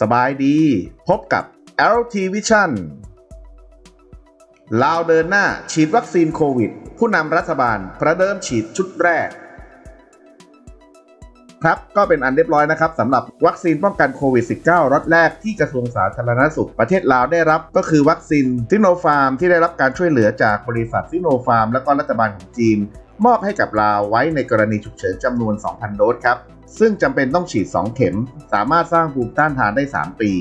สบายดี พบกับ LT Vision ลาวเดินหน้าฉีดวัคซีนโควิด ผู้นำรัฐบาลประเดิมฉีดชุดแรก ครับ ก็เป็นอันเรียบร้อยนะครับสำหรับวัคซีนป้องกันโควิด -19 รอตแรกที่กระทรวงสาธารณสุขประเทศลาวได้รับก็คือวัคซีนซิโนฟาร์มที่ได้รับการช่วยเหลือจากบริษัทซิโนฟาร์มและก็รัฐบาลของจีน มอบให้กับลาวไว้ในกรณีฉุกเฉินจำนวน 2,000 โดสครับ ซึ่งจำเป็นต้องฉีด 2 เข็ม สามารถสร้างภูมิต้านทานได้ 3 ปี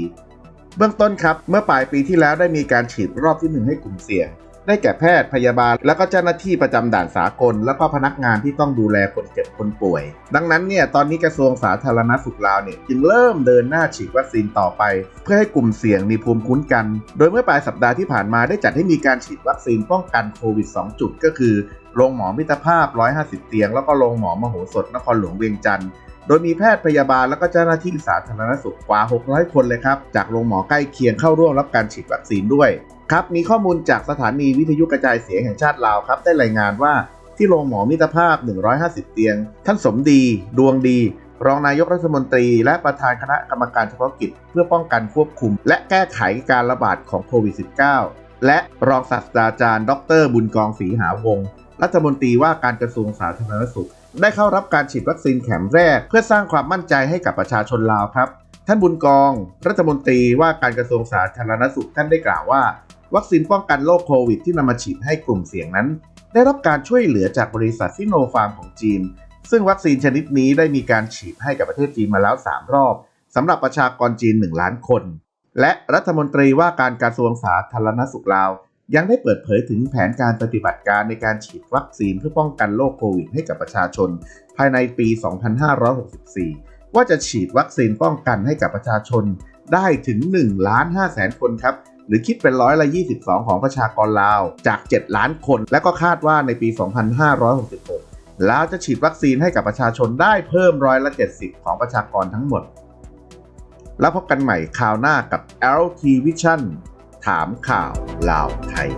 เบื้องต้นครับเมื่อปลายปีที่แล้วได้มีการฉีดรอบที่ 1 ให้กลุ่มเสี่ยง ได้แก่แพทย์พยาบาล และก็เจ้าหน้าที่ประจำด่านสากล และก็พนักงานที่ต้องดูแลคนเจ็บคนป่วย ดังนั้นเนี่ยตอนนี้กระทรวงสาธารณสุขลาวเนี่ยจึงเริ่มเดินหน้าฉีดวัคซีนต่อไป เพื่อให้กลุ่มเสี่ยงมีภูมิคุ้นกัน โดยเมื่อปลายสัปดาห์ที่ผ่านมาได้จัดให้มีการฉีดวัคซีนป้องกันโควิด 2 จุดก็คือโรงหมอมิตรภาพ 150 เตียง แล้วก็โรงหมอมโหสถนครหลวงเวียงจันทร์ โดยมีแพทย์พยาบาลและก็เจ้าหน้าที่สาธารณสุขกว่า 600 คนเลยครับ จากโรงหมอใกล้เคียงเข้าร่วมรับการฉีดวัคซีนด้วยครับมีข้อมูลจากสถานีวิทยุกระจายเสียงแห่งชาติลาวครับ ได้รายงานว่าที่โรงหมอมิตรภาพ 150 เตียง ท่านสมดี ดวงดี รองนายกรัฐมนตรี และประธานคณะกรรมการเฉพาะกิจ เพื่อป้องกันควบคุม และแก้ไขการระบาดของโควิด -19 และรองศาสตราจารย์ ดร บุญกองศรีหาวงรัฐมนตรีว่าการกระทรวงสาธารณสุข ได้เข้ารับการฉีดวัคซีนเข็มแรก เพื่อสร้างความมั่นใจให้กับประชาชนลาวครับ ท่านบุญกอง รัฐมนตรีว่าการกระทรวงสาธารณสุขท่านได้กล่าวว่า วัคซีนป้องกันโรคโควิดที่นำมาฉีดให้กลุ่มเสี่ยงนั้น ได้รับการช่วยเหลือจากบริษัทซิโนฟาร์มของจีน ซึ่งวัคซีนชนิดนี้ได้มีการฉีดให้กับประเทศจีนมาแล้ว 3 รอบสำหรับประชากรจีน 1 ล้านคน และรัฐมนตรีว่าการกระทรวงสาธารณสุขลาว ยังได้เปิดเผยถึงแผนการปฏิบัติการในการฉีดวัคซีนเพื่อป้องกันโรคโควิดให้กับประชาชน ภายในปี 2564 ว่าจะฉีดวัคซีนป้องกันให้กับประชาชนได้ถึง1ล้าน5แสนคนครับ หรือคิดเป็นร้อยละ 22 ของประชากรลาว จาก 7 ล้านคน และก็คาดว่าในปี 2566 ลาวจะฉีดวัคซีนให้กับประชาชนได้เพิ่มร้อยละ 70 ของประชากรทั้งหมด แล้วพบกันใหม่คราวหน้ากับ LT Vision ถามข่าวลาวไทย